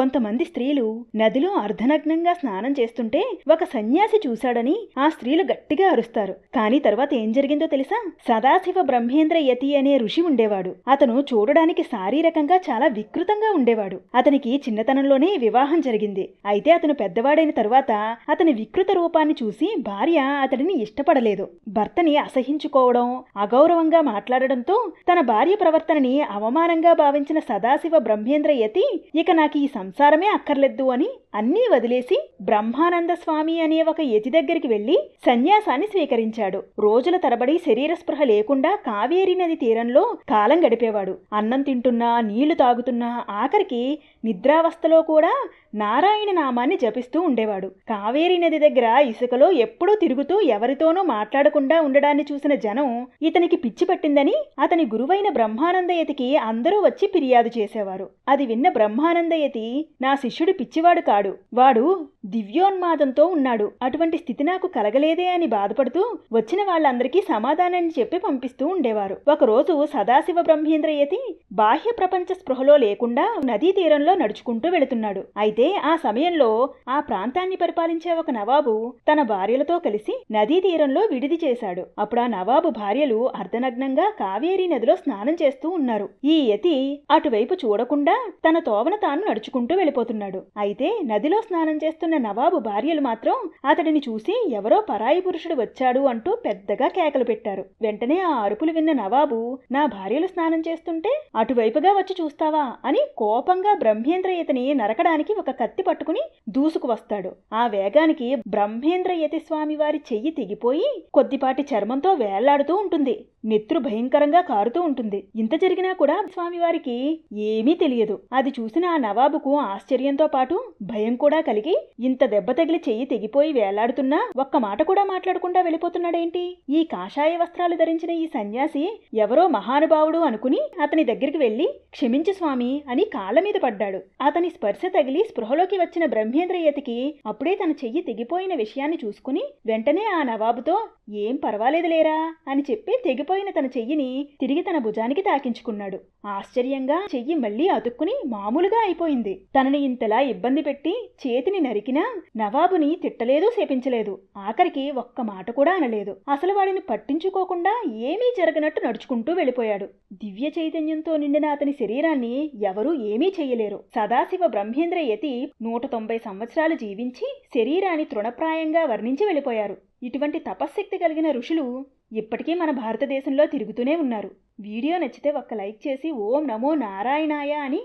కొంతమంది స్త్రీలు నదిలో అర్ధనగ్నంగా స్నానం చేస్తుంటే ఒక సన్యాసి చూశాడని ఆ స్త్రీలు గట్టిగా అరుస్తారు. కానీ తర్వాత ఏం జరిగిందో తెలుసా? సదాశివ బ్రహ్మేంద్ర యతి అనే ఋషి ఉండేవాడు. అతను చూడడానికి శారీరకంగా చాలా వికృతంగా ఉండేవాడు. అతనికి చిన్నతనంలోనే వివాహం జరిగింది. అయితే అతను పెద్దవాడైన తరువాత అతని వికృత రూపాన్ని చూసి భార్య అతడిని ఇష్టపడలేదు. భర్తని అసహించుకోవడం అగౌరవంగా మాట్లాడడంతో తన భార్య ప్రవర్తనని అవమానంగా భావించిన సదాశివ బ్రహ్మేంద్ర యతి ఇక నాకు ఈ సంసారమే అక్కర్లేదు అని అన్నీ వదిలేసి బ్రహ్మానంద స్వామి అనే ఒక యతి దగ్గరికి వెళ్ళి సన్యాసాన్ని స్వీకరించాడు. రోజుల తరబడి శరీర స్పృహ లేకుండా కావేరీ నది తీరంలో కాలం గడిపేవాడు. అన్నం తింటున్నా నీళ్ళు తాగుతున్నా ఆఖరికి నిద్రావస్థలో కూడా నారాయణ నామాన్ని జపిస్తూ ఉండేవాడు. కావేరీ నది దగ్గర ఇసుకలో ఎప్పుడూ తిరుగుతూ ఎవరితోనూ మాట్లాడకుండా ఉండడాన్ని చూసిన జనం ఇతనికి పిచ్చి పట్టిందని అతని గురువైన బ్రహ్మానందయతికి అందరూ వచ్చి ఫిర్యాదు చేసేవారు. అది విన్న బ్రహ్మానందయతి నా శిష్యుడు పిచ్చివాడు కాడు. వాడు దివ్యోన్మాదంతో ఉన్నాడు. అటువంటి స్థితి నాకు కలగలేదే అని బాధపడుతూ వచ్చిన వాళ్ళందరికీ సమాధానాన్ని చెప్పి పంపిస్తూ ఉండేవారు. ఒకరోజు సదాశివ బ్రహ్మేంద్రయతి బాహ్య ప్రపంచ స్పృహలో లేకుండా నదీ తీరంలో నడుచుకుంటూ వెళుతున్నాడు. అయితే ఆ సమయంలో ఆ ప్రాంతాన్ని పరిపాలించే ఒక నవాబు తన భార్యలతో కలిసి నదీ తీరంలో విడిది చేశాడు. అప్పుడు ఆ నవాబు భార్యలు అర్ధనగ్నంగా కావేరీ నదిలో స్నానం చేస్తూ ఉన్నారు. ఈ యతి అటువైపు చూడకుండా తన తోవన తాను నడుచుకుంటూ వెళ్ళిపోతున్నాడు. అయితే నదిలో స్నానం చేస్తున్న నవాబు భార్యలు మాత్రం అతడిని చూసి ఎవరో పరాయి పురుషుడు వచ్చాడు అంటూ పెద్దగా కేకలు పెట్టారు. వెంటనే ఆ అరుపులు విన్న నవాబు నా భార్యలు స్నానం చేస్తుంటే అటువైపుగా వచ్చి చూస్తావా అని కోపంగా బ్రహ్మేంద్రయతిని నరకడానికి ఒక కత్తి పట్టుకుని దూసుకు వస్తాడు. ఆ వేగానికి బ్రహ్మేంద్రయతి స్వామి వారి చెయ్యి తెగిపోయి కొద్దిపాటి చర్మంతో వేళ్ళాడుతూ ఉంటుంది. నెత్తురు భయంకరంగా కారుతూ ఉంటుంది. ఇంత జరిగినా కూడా స్వామివారికి ఏమీ తెలియదు. అది చూసిన ఆ నవాబుకు ఆశ్చర్యంతో పాటు భయం కూడా కలిగి ఇంత దెబ్బ తగిలి చెయ్యి తెగిపోయి వేలాడుతున్నా ఒక్క మాట కూడా మాట్లాడకుండా వెళ్ళిపోతున్నాడేంటి? ఈ కాషాయ వస్త్రాలు ధరించిన ఈ సన్యాసి ఎవరో మహానుభావుడు అనుకుని అతని దగ్గరికి వెళ్ళి క్షమించు స్వామి అని కాళ్ళ మీద పడ్డాడు. అతని స్పర్శ తగిలి స్పృహలోకి వచ్చిన బ్రహ్మేంద్రయతికి అప్పుడే తన చెయ్యి తెగిపోయిన విషయాన్ని చూసుకుని వెంటనే ఆ నవాబుతో ఏం పర్వాలేదులేరా అని చెప్పి తెగిపోయిన తన చెయ్యిని తిరిగి తన భుజానికి తాకించుకున్నాడు. ఆశ్చర్యంగా చెయ్యి మళ్ళీ అతుక్కుని మామూలుగా అయిపోయింది. తనని ఇంతలా ఇబ్బంది పెట్టి చేతిని నరికి నరికినా నవాబుని తిట్టలేదు శపించలేదు. ఆఖరికి ఒక్క మాట కూడా అనలేదు. అసలు వాడిని పట్టించుకోకుండా ఏమీ జరగనట్టు నడుచుకుంటూ వెళ్ళిపోయాడు. దివ్య చైతన్యంతో నిండిన అతని శరీరాన్ని ఎవరూ ఏమీ చేయలేరు సదాశివ బ్రహ్మేంద్ర యతి నూట తొంభై సంవత్సరాలు జీవించి శరీరాన్ని తృణప్రాయంగా వర్ణించి వెళ్ళిపోయారు. ఇటువంటి తపశ్శక్తి కలిగిన ఋషులు ఇప్పటికీ మన భారతదేశంలో తిరుగుతూనే ఉన్నారు. వీడియో నచ్చితే ఒక్క లైక్ చేసి ఓం నమో నారాయణాయ అని